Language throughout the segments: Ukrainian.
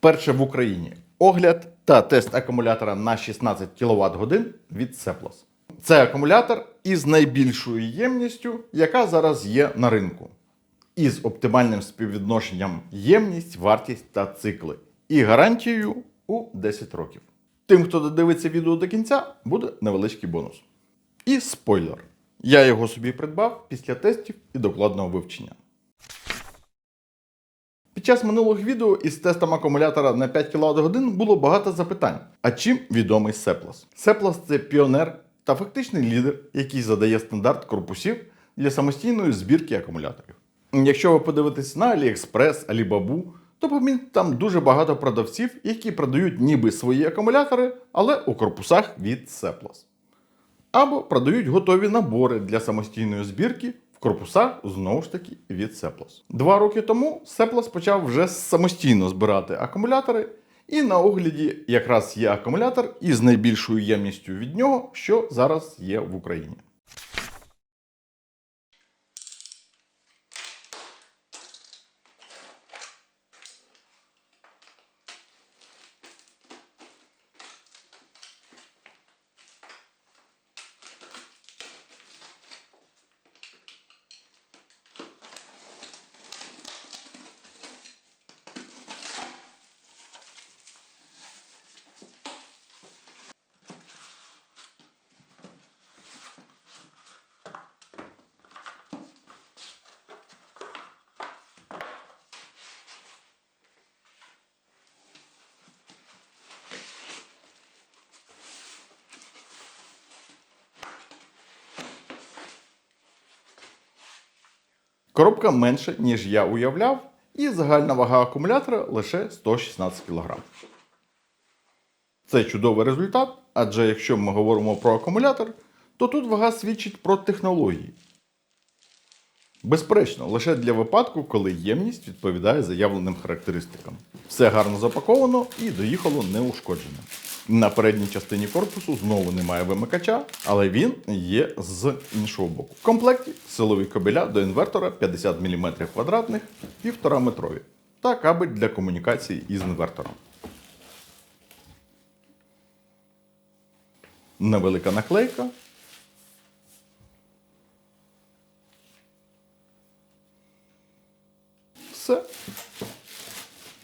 Перше в Україні огляд та тест акумулятора на 16 кВт годин від Seplos. Це акумулятор із найбільшою ємністю, яка зараз є на ринку, із оптимальним співвідношенням ємність, вартість та цикли, і гарантією у 10 років. Тим, хто додивиться відео до кінця, буде невеличкий бонус. І спойлер: я його собі придбав після тестів і докладного вивчення. Під час минулих відео із тестом акумулятора на 5 кВт годин було багато запитань. А чим відомий Seplos? Seplos – це піонер та фактичний лідер, який задає стандарт корпусів для самостійної збірки акумуляторів. Якщо ви подивитесь на AliExpress, Alibaba, то помітите там дуже багато продавців, які продають ніби свої акумулятори, але у корпусах від Seplos. Або продають готові набори для самостійної збірки в корпусах знову ж таки від Сеплос. Два роки тому Сеплос почав вже самостійно збирати акумулятори, і на огляді якраз є акумулятор із найбільшою ємністю від нього, що зараз є в Україні. Коробка менша, ніж я уявляв, і загальна вага акумулятора лише 116 кг. Це чудовий результат, адже якщо ми говоримо про акумулятор, то тут вага свідчить про технології. Безперечно, лише для випадку, коли ємність відповідає заявленим характеристикам. Все гарно запаковано і доїхало неушкоджено. На передній частині корпусу знову немає вимикача, але він є з іншого боку. В комплекті силові кабеля до інвертора 50 мм квадратних, 1,5 метрові та кабель для комунікації із інвертором. Невелика наклейка. Все.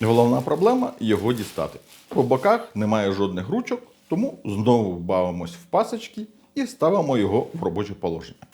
Головна проблема його дістати. По боках немає жодних ручок, тому знову бавимось в пасочки і ставимо його в робоче положення.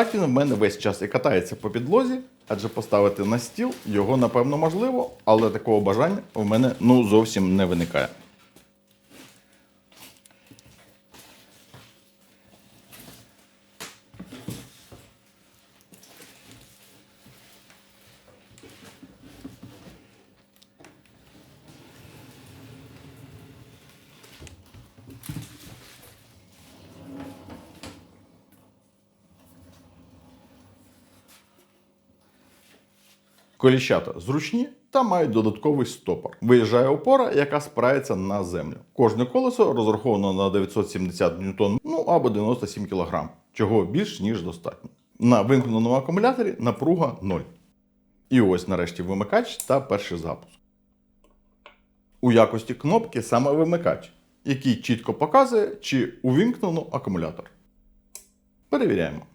Так він в мене весь час і катається по підлозі, адже поставити на стіл його напевно можливо, але такого бажання в мене ну зовсім не виникає. Коліщата зручні та мають додатковий стопор. Виїжджає опора, яка спирається на землю. Кожне колесо розраховано на 970 ньютон, ну або 97 кг, чого більш ніж достатньо. На вимкненому акумуляторі напруга 0. І ось нарешті вимикач та перший запуск. У якості кнопки саме вимикач, який чітко показує, чи увімкнено акумулятор. Перевіряємо.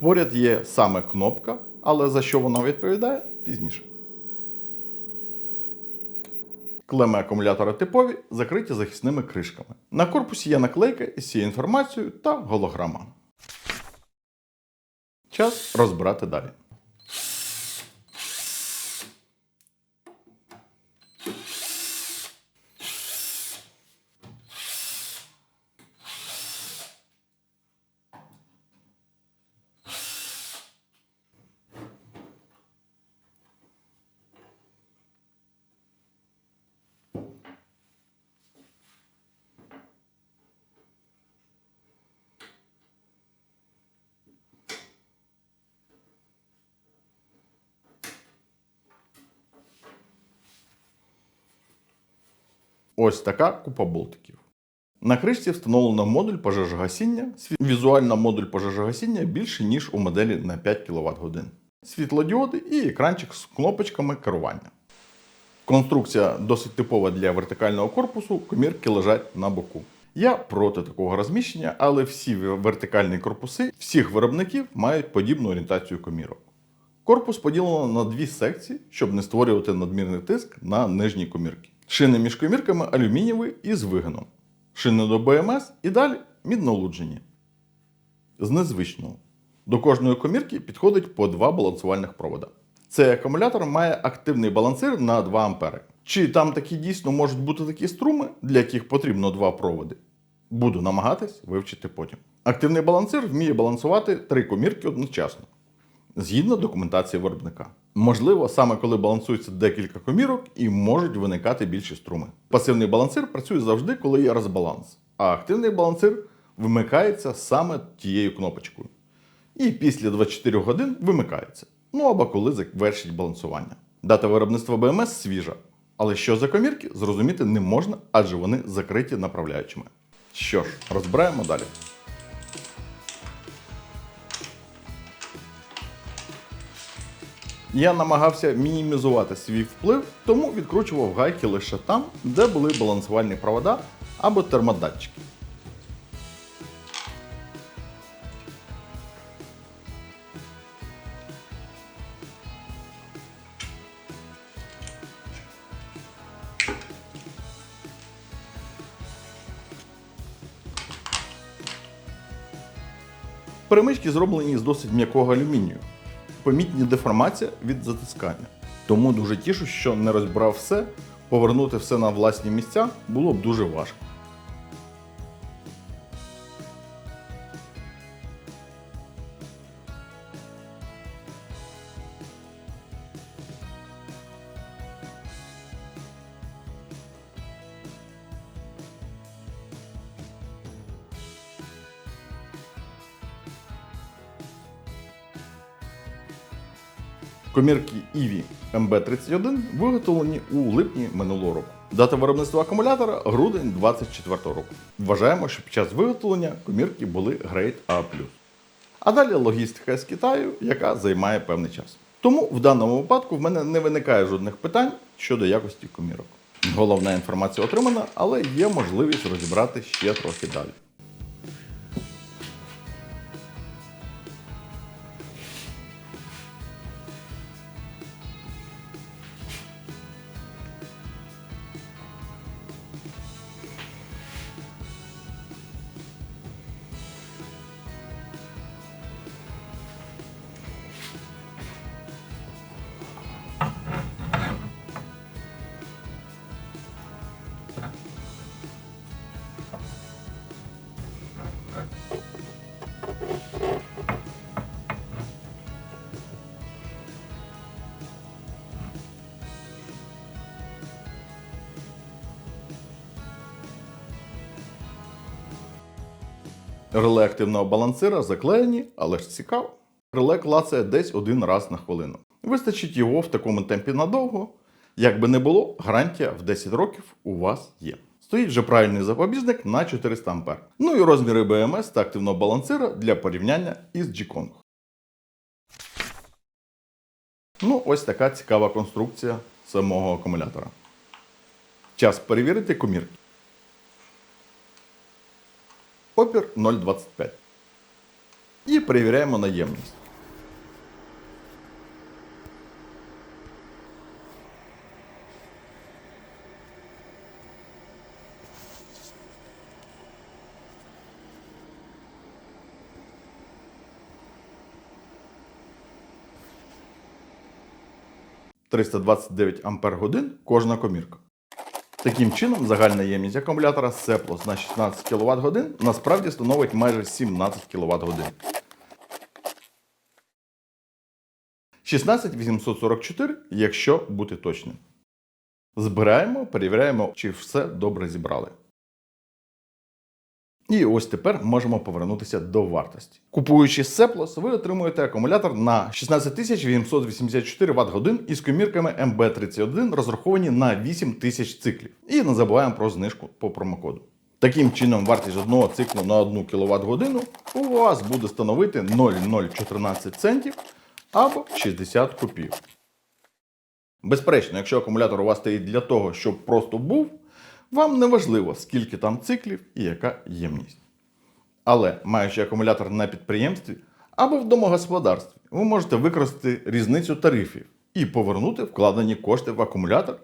Поряд є саме кнопка, але за що вона відповідає пізніше. Клеми акумулятора типові, закриті захисними кришками. На корпусі є наклейка із цією інформацією та голограма. Час розбирати далі. Ось така купа болтиків. На кришці встановлено модуль пожежогасіння. Візуально модуль пожежогасіння більше, ніж у моделі на 5 кВт годин. Світлодіоди і екранчик з кнопочками керування. Конструкція досить типова для вертикального корпусу, комірки лежать на боку. Я проти такого розміщення, але всі вертикальні корпуси всіх виробників мають подібну орієнтацію комірок. Корпус поділено на дві секції, щоб не створювати надмірний тиск на нижні комірки. Шини між комірками алюмінієві і з вигином. Шини до БМС і далі міднолуджені. З незвичного. До кожної комірки підходить по два балансувальних провода. Цей акумулятор має активний балансир на 2 А. Чи там такі дійсно можуть бути такі струми, для яких потрібно два проводи? Буду намагатись вивчити потім. Активний балансир вміє балансувати три комірки одночасно згідно документації виробника. Можливо, саме коли балансується декілька комірок і можуть виникати більші струми. Пасивний балансир працює завжди, коли є розбаланс, а активний балансир вимикається саме тією кнопочкою. І після 24 годин вимикається. Ну або коли завершить балансування. Дата виробництва БМС свіжа. Але що за комірки, зрозуміти не можна, адже вони закриті направляючими. Що ж, розбираємо далі. Я намагався мінімізувати свій вплив, тому відкручував гайки лише там, де були балансувальні провода або термодатчики. Перемички зроблені з досить м'якого алюмінію. Помітні деформація від затискання. Тому дуже тішу, що не розбирав все, повернути все на власні місця було б дуже важко. Комірки EVI MB31 виготовлені у липні минулого року. Дата виробництва акумулятора грудень 2024 року. Вважаємо, що під час виготовлення комірки були Grade A+. А далі логістика з Китаю, яка займає певний час. Тому в даному випадку в мене не виникає жодних питань щодо якості комірок. Головна інформація отримана, але є можливість розібрати ще трохи далі. Реле активного балансира заклеєні, але ж цікаво. Реле клацає десь один раз на хвилину. Вистачить його в такому темпі надовго. Як би не було, гарантія в 10 років у вас є. Стоїть вже правильний запобіжник на 400 А. Ну і розміри БМС та активного балансира для порівняння із G-Kong. Ну, ось така цікава конструкція самого акумулятора. Час перевірити комірки. Опір 0,25. І перевіряємо наємність. «329 Ампер годин кожна комірка. Таким чином, загальна ємність акумулятора Seplos на 16 кВт годин насправді становить майже 17 кВт годин. 16844, якщо бути точним. Збираємо, перевіряємо, чи все добре зібрали. І ось тепер можемо повернутися до вартості. Купуючи Сеплос, ви отримуєте акумулятор на 16 884 Вт годин із комірками MB31, розраховані на 8000 циклів. І не забуваємо про знижку по промокоду. Таким чином, вартість одного циклу на 1 кВт годину у вас буде становити 0,014 центів або 60 копійок. Безперечно, якщо акумулятор у вас стоїть для того, щоб просто був, вам не важливо, скільки там циклів і яка ємність. Але маючи акумулятор на підприємстві або в домогосподарстві, ви можете використати різницю тарифів і повернути вкладені кошти в акумулятор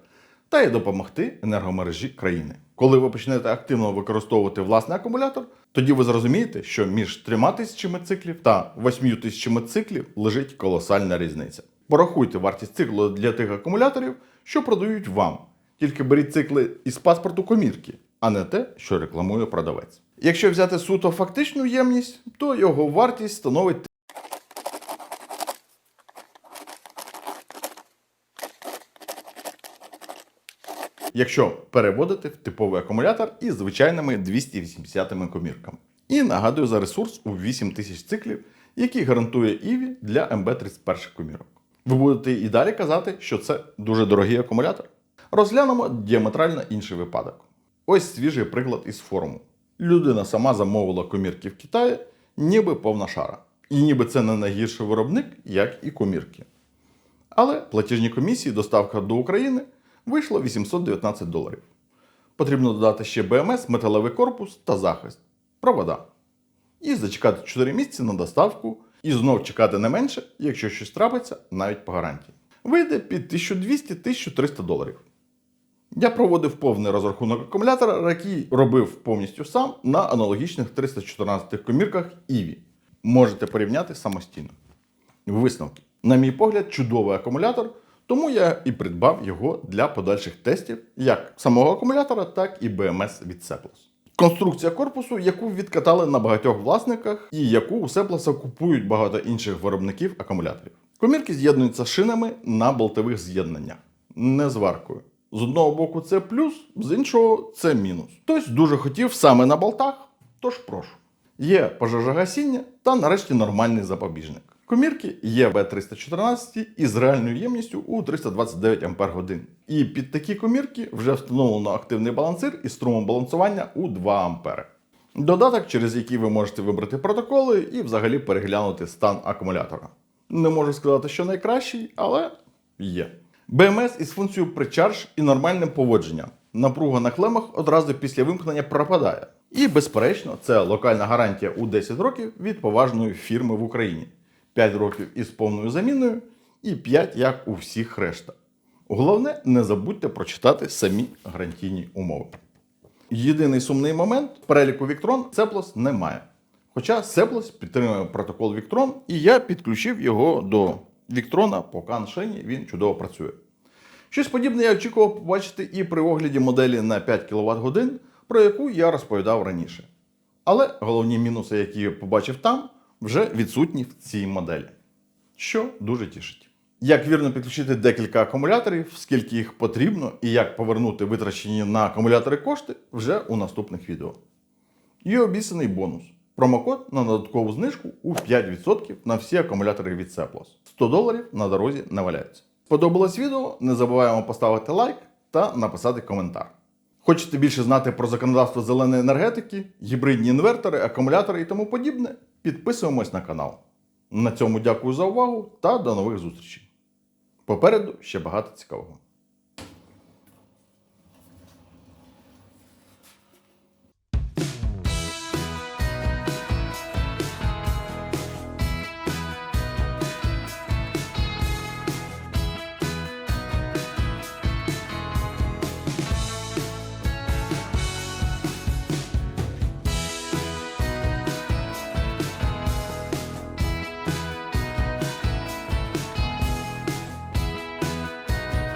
та й допомогти енергомережі країни. Коли ви почнете активно використовувати власний акумулятор, тоді ви зрозумієте, що між 3 тисячами циклів та 8 тисячами циклів лежить колосальна різниця. Порахуйте вартість циклу для тих акумуляторів, що продають вам. Тільки беріть цикли із паспорту комірки, а не те, що рекламує продавець. Якщо взяти суто фактичну ємність, то його вартість становить якщо переводити в типовий акумулятор із звичайними 280 комірками. І нагадую за ресурс у 8000 циклів, який гарантує EVI для MB31 комірок. Ви будете і далі казати, що це дуже дорогий акумулятор. Розглянемо діаметрально інший випадок. Ось свіжий приклад із форуму. Людина сама замовила комірки в Китаї, ніби повна шара. І ніби це не найгірший виробник, як і комірки. Але платіжні комісії, доставка до України вийшло 819 доларів. Потрібно додати ще БМС, металевий корпус та захист, провода. І зачекати 4 місяці на доставку, і знов чекати не менше, якщо щось трапиться, навіть по гарантії. Вийде під 1200-1300 доларів. Я проводив повний розрахунок акумулятора, який робив повністю сам на аналогічних 314 комірках EVI. Можете порівняти самостійно. Висновки. На мій погляд, чудовий акумулятор, тому я і придбав його для подальших тестів як самого акумулятора, так і BMS від Seplos. Конструкція корпусу, яку відкатали на багатьох власниках, і яку у Сеплоса купують багато інших виробників акумуляторів. Комірки з'єднуються шинами на болтових з'єднаннях, не зваркою. З одного боку це плюс, з іншого це мінус. Хтось дуже хотів саме на болтах, тож прошу. Є пожежогасіння та нарешті нормальний запобіжник. Комірки є B314 із реальною ємністю у 329 Ах. І під такі комірки вже встановлено активний балансир із струмом балансування у 2 А. Додаток, через який ви можете вибрати протоколи і взагалі переглянути стан акумулятора. Не можу сказати, що найкращий, але є. БМС із функцією причардж і нормальним поводженням. Напруга на клемах одразу після вимкнення пропадає. І, безперечно, це локальна гарантія у 10 років від поважної фірми в Україні. 5 років із повною заміною і 5 як у всіх решта. Головне, не забудьте прочитати самі гарантійні умови. Єдиний сумний момент переліку Victron Seplos немає. Хоча Seplos підтримує протокол Victron, і я підключив його до Victron по каншені, він чудово працює. Щось подібне я очікував побачити і при огляді моделі на 5 кВт годин, про яку я розповідав раніше. Але головні мінуси, які я побачив там, вже відсутні в цій моделі, що дуже тішить. Як вірно підключити декілька акумуляторів, скільки їх потрібно, і як повернути витрачені на акумулятори кошти вже у наступних відео. І обіцяний бонус. Промокод на додаткову знижку у 5% на всі акумулятори від Seplos. 100 доларів на дорозі не валяються. Сподобалось відео? Не забуваємо поставити лайк та написати коментар. Хочете більше знати про законодавство зеленої енергетики, гібридні інвертори, акумулятори і тому подібне? Підписуємось на канал. На цьому дякую за увагу та до нових зустрічей. Попереду ще багато цікавого.